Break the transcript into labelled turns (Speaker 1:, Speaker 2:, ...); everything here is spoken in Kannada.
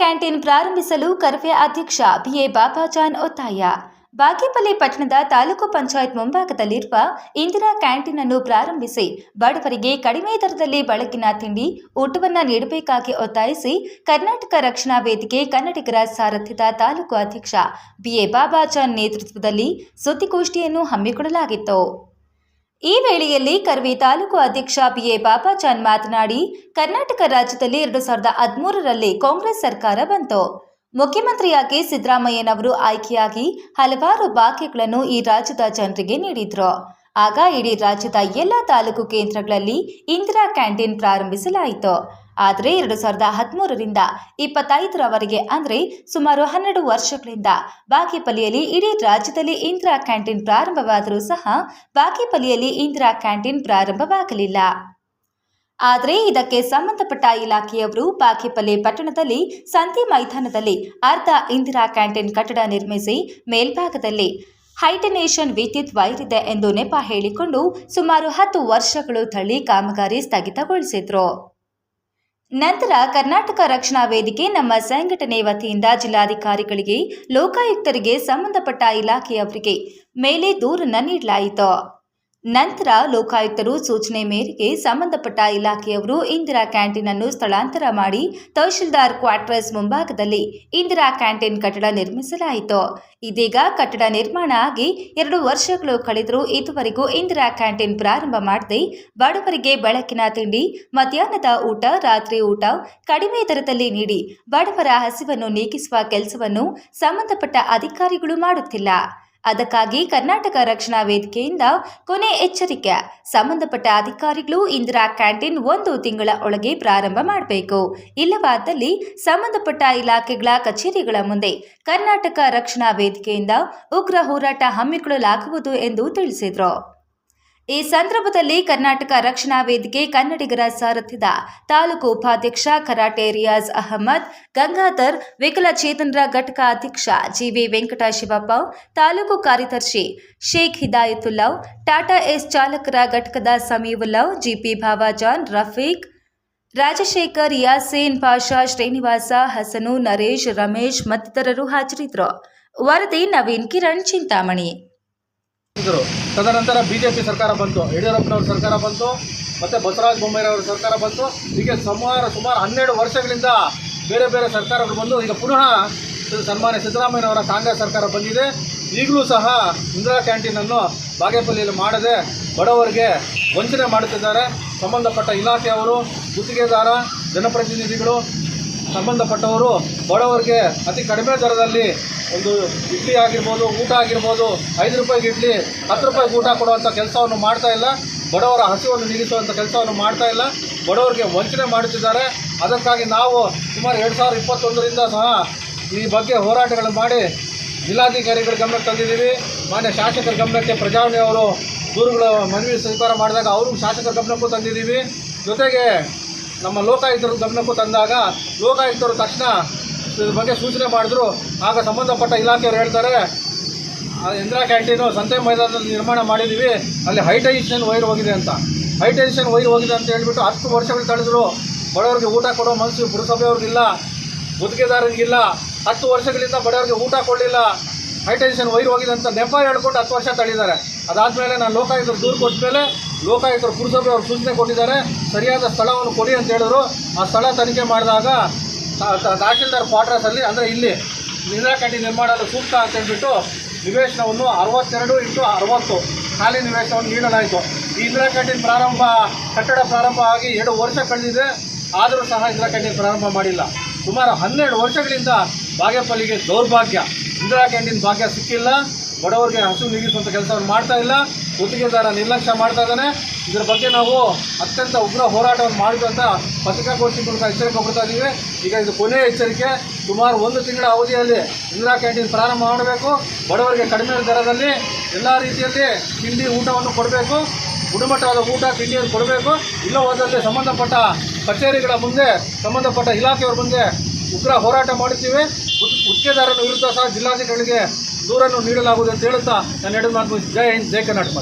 Speaker 1: ಕ್ಯಾಂಟೀನ್ ಪ್ರಾರಂಭಿಸಲು ಕರ್ವೆ ಅಧ್ಯಕ್ಷ ಬಿಎ ಬಾಬಾಜಾನ್ ಒತ್ತಾಯ. ಬಾಗೇಪಲ್ಲಿ ಪಟ್ಟಣದ ತಾಲೂಕು ಪಂಚಾಯತ್ ಮುಂಭಾಗದಲ್ಲಿರುವ ಇಂದಿರಾ ಕ್ಯಾಂಟೀನ್ ಅನ್ನು ಪ್ರಾರಂಭಿಸಿ, ಬಡವರಿಗೆ ಕಡಿಮೆ ದರದಲ್ಲಿ ಬೆಳಕಿನ ತಿಂಡಿ, ಊಟವನ್ನು ನೀಡಬೇಕಾಗಿ ಒತ್ತಾಯಿಸಿ ಕರ್ನಾಟಕ ರಕ್ಷಣಾ ವೇದಿಕೆ ಕನ್ನಡಿಗರ ಸಾರಥ್ಯದ ತಾಲೂಕು ಅಧ್ಯಕ್ಷ ಬಿಎ ಬಾಬಾಜಾನ್ ನೇತೃತ್ವದಲ್ಲಿ ಸುದ್ದಿಗೋಷ್ಠಿಯನ್ನು ಹಮ್ಮಿಕೊಳ್ಳಲಾಗಿತ್ತು. ಈ ವೇಳೆಯಲ್ಲಿ ಕರ್ವಿ ತಾಲೂಕು ಅಧ್ಯಕ್ಷ ಬಿಎ ಬಾಬಾಜಾನ್ ಮಾತನಾಡಿ, ಕರ್ನಾಟಕ ರಾಜ್ಯದಲ್ಲಿ ಎರಡು ಸಾವಿರದ ಹದಿಮೂರರಲ್ಲಿ ಕಾಂಗ್ರೆಸ್ ಸರ್ಕಾರ ಬಂತು. ಮುಖ್ಯಮಂತ್ರಿಯಾಗಿ ಸಿದ್ದರಾಮಯ್ಯನವರು ಆಯ್ಕೆಯಾಗಿ ಹಲವಾರು ಬಾಕಿಗಳನ್ನು ಈ ರಾಜ್ಯದ ಜನರಿಗೆ ನೀಡಿದ್ರು. ಆಗ ಇಡೀ ರಾಜ್ಯದ ಎಲ್ಲ ತಾಲೂಕು ಕೇಂದ್ರಗಳಲ್ಲಿ ಇಂದಿರಾ ಕ್ಯಾಂಟೀನ್ ಪ್ರಾರಂಭಿಸಲಾಯಿತು. ಆದರೆ ಎರಡು ಸಾವಿರದ ಹದಿಮೂರರಿಂದ ಇಪ್ಪತ್ತೈದರವರೆಗೆ ಅಂದರೆ ಸುಮಾರು ಹನ್ನೆರಡು ವರ್ಷಗಳಿಂದ ಬಾಗೇಪಲ್ಲಿಯಲ್ಲಿ ಇಡೀ ರಾಜ್ಯದಲ್ಲಿ ಇಂದಿರಾ ಕ್ಯಾಂಟೀನ್ ಪ್ರಾರಂಭವಾದರೂ ಸಹ ಬಾಗೇಪಲ್ಲಿಯಲ್ಲಿ ಇಂದಿರಾ ಕ್ಯಾಂಟೀನ್ ಪ್ರಾರಂಭವಾಗಲಿಲ್ಲ. ಆದರೆ ಇದಕ್ಕೆ ಸಂಬಂಧಪಟ್ಟ ಇಲಾಖೆಯವರು ಬಾಗೇಪಲ್ಲಿ ಪಟ್ಟಣದಲ್ಲಿ ಸಂತೆ ಮೈದಾನದಲ್ಲಿ ಅರ್ಧ ಇಂದಿರಾ ಕ್ಯಾಂಟೀನ್ ಕಟ್ಟಡ ನಿರ್ಮಿಸಿ ಮೇಲ್ಭಾಗದಲ್ಲಿ ಹೈಟನೇಷನ್ ವಿದ್ಯುತ್ ವೈರ್ ಇದೆ ಎಂದು ನೆಪ ಹೇಳಿಕೊಂಡು ಸುಮಾರು ಹತ್ತು ವರ್ಷಗಳು ತಳ್ಳಿ ಕಾಮಗಾರಿ ಸ್ಥಗಿತಗೊಳಿಸಿದ್ರು. ನಂತರ ಕರ್ನಾಟಕ ರಕ್ಷಣಾ ವೇದಿಕೆ ನಮ್ಮ ಸಂಘಟನೆ ವತಿಯಿಂದ ಜಿಲ್ಲಾಧಿಕಾರಿಗಳಿಗೆ ಲೋಕಾಯುಕ್ತರಿಗೆ ಸಂಬಂಧಪಟ್ಟ ಇಲಾಖೆಯವರಿಗೆ ಮೇಲೆ ದೂರನ್ನು ನೀಡಲಾಯಿತು. ನಂತರ ಲೋಕಾಯುಕ್ತರು ಸೂಚನೆ ಮೇರೆಗೆ ಸಂಬಂಧಪಟ್ಟ ಇಲಾಖೆಯವರು ಇಂದಿರಾ ಕ್ಯಾಂಟೀನ್ ಅನ್ನು ಸ್ಥಳಾಂತರ ಮಾಡಿ ತಹಶೀಲ್ದಾರ್ ಕ್ವಾರ್ಟರ್ಸ್ ಮುಂಭಾಗದಲ್ಲಿ ಇಂದಿರಾ ಕ್ಯಾಂಟೀನ್ ಕಟ್ಟಡ ನಿರ್ಮಿಸಲಾಯಿತು. ಇದೀಗ ಕಟ್ಟಡ ನಿರ್ಮಾಣ ಆಗಿ ಎರಡು ವರ್ಷಗಳು ಕಳೆದರೂ ಇದುವರೆಗೂ ಇಂದಿರಾ ಕ್ಯಾಂಟೀನ್ ಪ್ರಾರಂಭ ಮಾಡದೆ ಬಡವರಿಗೆ ಬೆಳಕಿನ ತಿಂಡಿ, ಮಧ್ಯಾಹ್ನದ ಊಟ, ರಾತ್ರಿ ಊಟ ಕಡಿಮೆ ದರದಲ್ಲಿ ನೀಡಿ ಬಡವರ ಹಸಿವನ್ನು ನೀಗಿಸುವ ಕೆಲಸವನ್ನು ಸಂಬಂಧಪಟ್ಟ ಅಧಿಕಾರಿಗಳು ಮಾಡುತ್ತಿಲ್ಲ. ಅದಕ್ಕಾಗಿ ಕರ್ನಾಟಕ ರಕ್ಷಣಾ ವೇದಿಕೆಯಿಂದ ಕೊನೆ ಎಚ್ಚರಿಕೆ. ಸಂಬಂಧಪಟ್ಟ ಅಧಿಕಾರಿಗಳು ಇಂದಿರಾ ಕ್ಯಾಂಟೀನ್ ಒಂದು ತಿಂಗಳ ಒಳಗೆ ಪ್ರಾರಂಭ ಮಾಡಬೇಕು. ಇಲ್ಲವಾದಲ್ಲಿ ಸಂಬಂಧಪಟ್ಟ ಇಲಾಖೆಗಳ ಕಚೇರಿಗಳ ಮುಂದೆ ಕರ್ನಾಟಕ ರಕ್ಷಣಾ ವೇದಿಕೆಯಿಂದ ಉಗ್ರ ಹೋರಾಟ ಹಮ್ಮಿಕೊಳ್ಳಲಾಗುವುದು ಎಂದು ತಿಳಿಸಿದರು. ಈ ಸಂದರ್ಭದಲ್ಲಿ ಕರ್ನಾಟಕ ರಕ್ಷಣಾ ವೇದಿಕೆ ಕನ್ನಡಿಗರ ಸಾರಥ್ಯದ ತಾಲೂಕು ಉಪಾಧ್ಯಕ್ಷ ಕರಾಟೆ ರಿಯಾಜ್ ಅಹಮದ್, ಗಂಗಾಧರ್, ವಿಕಲಚೇತನರ ಘಟಕ ಅಧ್ಯಕ್ಷ ಜಿವಿ ವೆಂಕಟ ಶಿವಪ್ಪ ತಾಲೂಕು ಕಾರ್ಯದರ್ಶಿ ಶೇಖ್ ಹಿದಾಯತುಲ್ಲವ್ ಟಾಟಾ ಎಸ್ ಚಾಲಕರ ಘಟಕದ ಸಮೀವುಲ್ಲವ್ ಜಿಪಿ ಭಾವಾಜಾನ್, ರಫೀಕ್, ರಾಜಶೇಖರ್, ಯಾಸೀನ್ ಪಾಷಾ, ಶ್ರೀನಿವಾಸ, ಹಸನು, ನರೇಶ್, ರಮೇಶ್ ಮತ್ತಿತರರು ಹಾಜರಿದ್ದರು. ವರದಿ ನವೀನ್ ಕಿರಣ್, ಚಿಂತಾಮಣಿ.
Speaker 2: ಇದ್ರು. ತದನಂತರ ಬಿ ಜೆ ಪಿ ಸರ್ಕಾರ ಬಂತು, ಯಡಿಯೂರಪ್ಪನವ್ರ ಸರ್ಕಾರ ಬಂತು, ಮತ್ತು ಬಸವರಾಜ ಬೊಮ್ಮಾಯಿರವರ ಸರ್ಕಾರ ಬಂತು. ಹೀಗೆ ಸುಮಾರು ಸುಮಾರು ಹನ್ನೆರಡು ವರ್ಷಗಳಿಂದ ಬೇರೆ ಬೇರೆ ಸರ್ಕಾರಗಳು ಬಂದು ಈಗ ಪುನಃ ಸನ್ಮಾನ್ಯ ಸಿದ್ದರಾಮಯ್ಯನವರ ಕಾಂಗ್ರೆಸ್ ಸರ್ಕಾರ ಬಂದಿದೆ. ಈಗಲೂ ಸಹ ಇಂದಿರಾ ಕ್ಯಾಂಟೀನನ್ನು ಬಾಗೇಪಲ್ಲಿಯಲ್ಲಿ ಮಾಡದೆ ಬಡವರಿಗೆ ವಂಚನೆ ಮಾಡುತ್ತಿದ್ದಾರೆ. ಸಂಬಂಧಪಟ್ಟ ಇಲಾಖೆಯವರು ಗುತ್ತಿಗೆದಾರ, ಜನಪ್ರತಿನಿಧಿಗಳು ಸಂಬಂಧಪಟ್ಟವರು ಬಡವರಿಗೆ ಅತಿ ಕಡಿಮೆ ದರದಲ್ಲಿ ಒಂದು ಇಡ್ಲಿ ಆಗಿರ್ಬೋದು, ಊಟ ಆಗಿರ್ಬೋದು, ಐದು ರೂಪಾಯಿಗೆ ಇಡ್ಲಿ, ಹತ್ತು ರೂಪಾಯಿಗೆ ಊಟ ಕೊಡುವಂಥ ಕೆಲಸವನ್ನು ಮಾಡ್ತಾ ಇಲ್ಲ. ಬಡವರ ಹಸಿವನ್ನು ನೀಗಿಸುವಂಥ ಕೆಲಸವನ್ನು ಮಾಡ್ತಾ ಇಲ್ಲ. ಬಡವರಿಗೆ ವಂಚನೆ ಮಾಡುತ್ತಿದ್ದಾರೆ. ಅದಕ್ಕಾಗಿ ನಾವು ಸುಮಾರು ಎರಡು ಸಾವಿರದ ಇಪ್ಪತ್ತೊಂದರಿಂದ ಸಹ ಈ ಬಗ್ಗೆ ಹೋರಾಟಗಳನ್ನು ಮಾಡಿ ಜಿಲ್ಲಾಧಿಕಾರಿಗಳ ಗಮನಕ್ಕೆ ತಂದಿದ್ದೀವಿ. ಮಾನ್ಯ ಶಾಸಕರ ಗಮನಕ್ಕೆ ಪ್ರಜಾವಣಿ ಅವರು ದೂರುಗಳ ಮನವಿ ಸ್ವೀಕಾರ ಮಾಡಿದಾಗ ಅವರು ಶಾಸಕರ ಗಮನಕ್ಕೂ ತಂದಿದ್ದೀವಿ. ಜೊತೆಗೆ ನಮ್ಮ ಲೋಕಾಯುಕ್ತರು ಗಮನಕ್ಕೂ ತಂದಾಗ ಲೋಕಾಯುಕ್ತರು ತಕ್ಷಣ ಇದ್ರ ಬಗ್ಗೆ ಸೂಚನೆ ಮಾಡಿದ್ರು. ಆಗ ಸಂಬಂಧಪಟ್ಟ ಇಲಾಖೆಯವರು ಹೇಳ್ತಾರೆ ಇಂದಿರಾ ಕ್ಯಾಂಟೀನು ಸಂತೆ ಮೈದಾನದಲ್ಲಿ ನಿರ್ಮಾಣ ಮಾಡಿದ್ದೀವಿ ಅಲ್ಲಿ ಹೈಟೆನ್ಷನ್ ವೈರ್ ಹೋಗಿದೆ ಅಂತ. ಹೈಟೆನ್ಷನ್ ವೈರ್ ಹೋಗಿದೆ ಅಂತ ಹೇಳ್ಬಿಟ್ಟು ಹತ್ತು ವರ್ಷಗಳು ತಳೆದ್ರು ಬಡವರಿಗೆ ಊಟ ಕೊಡೋ ಮನಸ್ಸು ಪುರಸಭೆಯವ್ರಿಗಿಲ್ಲ, ಗುತ್ತಿಗೆದಾರರಿಗಿಲ್ಲ. ಹತ್ತು ವರ್ಷಗಳಿಂದ ಬಡವರಿಗೆ ಊಟ ಕೊಡಲಿಲ್ಲ. ಹೈಟೆನ್ಷನ್ ವೈರ್ ಹೋಗಿದೆ ಅಂತ ನೆಪ ಹೇಳ್ಕೊಂಡು ಹತ್ತು ವರ್ಷ ತಳ್ಳಿದ್ದಾರೆ. ಅದಾದಮೇಲೆ ನಾನು ಲೋಕಾಯುಕ್ತರು ದೂರು ಕೊಟ್ಟ ಮೇಲೆ ಲೋಕಾಯುಕ್ತರು ಪುರಸಭೆ ಅವರು ಸೂಚನೆ ಕೊಟ್ಟಿದ್ದಾರೆ. ಸರಿಯಾದ ಸ್ಥಳವನ್ನು ಕೊಡಿ ಅಂತ ಹೇಳಿದ್ರು. ಆ ಸ್ಥಳ ತನಿಖೆ ಮಾಡಿದಾಗ ತಹಶೀಲ್ದಾರ್ ಕ್ವಾರ್ಟರ್ಸಲ್ಲಿ ಅಂದರೆ ಇಲ್ಲಿ ಇಂದಿರಾ ನಿರ್ಮಾಣದ ನಿರ್ಮಾಣ ಸೂಕ್ತ ಅಂತ ಹೇಳ್ಬಿಟ್ಟು ನಿವೇಶನವನ್ನು ಅರವತ್ತೆರಡು ಇಂಟು ಅರವತ್ತು ಖಾಲಿ ನಿವೇಶನವನ್ನು ನೀಡಲಾಯಿತು. ಈ ಇಂದಿರಾ ಕ್ಯಾಂಟೀನ್ ಪ್ರಾರಂಭ, ಕಟ್ಟಡ ಪ್ರಾರಂಭ ಆಗಿ ಎರಡು ವರ್ಷ ಕಳೆದಿದೆ. ಆದರೂ ಸಹ ಇಂದಿರಾ ಕ್ಯಾಂಟೀನ್ ಪ್ರಾರಂಭ ಮಾಡಿಲ್ಲ. ಸುಮಾರು ಹನ್ನೆರಡು ವರ್ಷಗಳಿಂದ ಬಾಗೇಪಲ್ಲಿಗೆ ದೌರ್ಭಾಗ್ಯ. ಇಂದಿರಾ ಕ್ಯಾಂಟೀನ್ ಭಾಗ್ಯ ಸಿಕ್ಕಿಲ್ಲ. ಬಡವರಿಗೆ ಹಸು ನೀಗಿಸುವಂಥ ಕೆಲಸವನ್ನು ಮಾಡ್ತಾ ಇಲ್ಲ. ಗುತ್ತಿಗೆದಾರ ನಿರ್ಲಕ್ಷ್ಯ ಮಾಡ್ತಾ ಇದ್ದಾನೆ. ಇದರ ಬಗ್ಗೆ ನಾವು ಅತ್ಯಂತ ಉಗ್ರ ಹೋರಾಟವನ್ನು ಮಾಡಿದ್ದು ಅಂತ ಪತ್ರಿಕಾಗೋಷ್ಠಿ ಮೂಲಕ ಎಚ್ಚರಿಕೆ ಕೊಡ್ತಾ ಇದ್ದೀವಿ ಈಗ ಇದು ಕೊನೆಯ ಎಚ್ಚರಿಕೆ. ಸುಮಾರು ಒಂದು ತಿಂಗಳ ಅವಧಿಯಲ್ಲಿ ಇಂದಿರಾ ಕ್ಯಾಂಟೀನ್ ಪ್ರಾರಂಭ ಮಾಡಬೇಕು. ಬಡವರಿಗೆ ಕಡಿಮೆ ದರದಲ್ಲಿ ಎಲ್ಲ ರೀತಿಯಲ್ಲಿ ತಿಂಡಿ ಊಟವನ್ನು ಕೊಡಬೇಕು. ಗುಣಮಟ್ಟವಾದ ಊಟ, ತಿಂಡಿಯನ್ನು ಕೊಡಬೇಕು. ಇಲ್ಲ ಹೋದಲ್ಲಿ ಸಂಬಂಧಪಟ್ಟ ಕಚೇರಿಗಳ ಮುಂದೆ, ಸಂಬಂಧಪಟ್ಟ ಇಲಾಖೆಯವರ ಮುಂದೆ ಉಗ್ರ ಹೋರಾಟ ಮಾಡುತ್ತೀವಿ. ಗುತ್- ಗುತ್ತಿಗೆದಾರರ ವಿರುದ್ಧ ಸಹ ಜಿಲ್ಲಾಧಿಕಾರಿಗಳಿಗೆ ದೂರನ್ನು ನೀಡಲಾಗುವುದು ಅಂತ ಹೇಳುತ್ತಾ ನಾನು ಎರಡು ಮಾತು ಜೈ ಹಿಂದ್ ಜೈ ಕರ್ನಾಟಕ